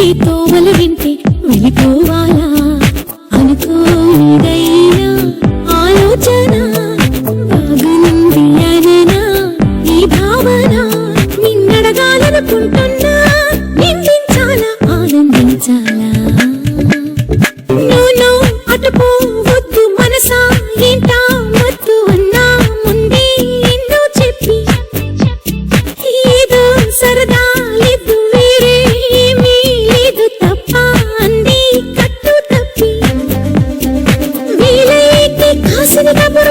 నీ తోవలు వింటే వెళ్ళిపోవాలి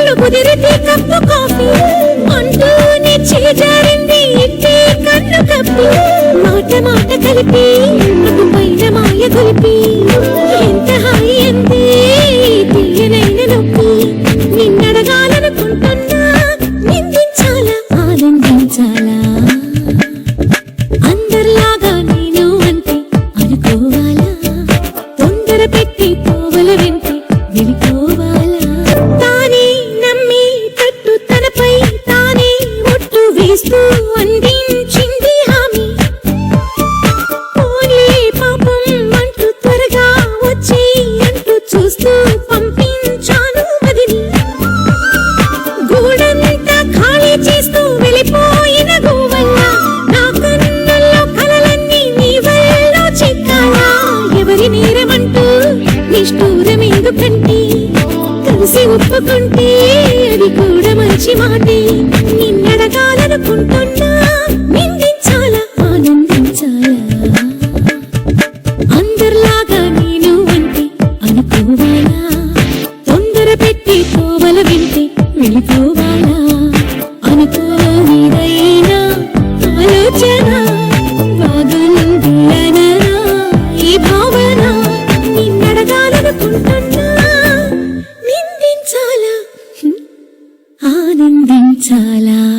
కబుర్లు కుదిరితే కప్పు కాఫీ. అంటూనే చేజారింది ఇట్టే కన్ను కప్పి. మాట మాట కలిపి నువ్వు పైన మాయ కలిపి. ఎంత హాయి అంతే తీయనైన నొప్పి. ఒట్టు వేస్తూ అందించింది హామీ. పోన్లే పాపం అంటూ త్వరగా వచ్చి అంటూ చూస్తూ పంపించాను మదిని గూడంతా ఖాళీ చేస్తూ వెళ్ళిపోయిన గోవల్ల నా కన్నుల్లో కలలన్నీ నీ వల్ల చిక్కాలా? ఎవరి నేరమంటూ నిష్ఠూరం ఎందుకంటే కలిసి ఒప్పుకుంటే అది కూడా మంచి మాటే. వెళ్ళిపోవాలా తొందర పెట్టి తోవల వింటి వెళ్ళిపోవాలా అనుకోలేదైనా ఆలోచన నిందించాలా?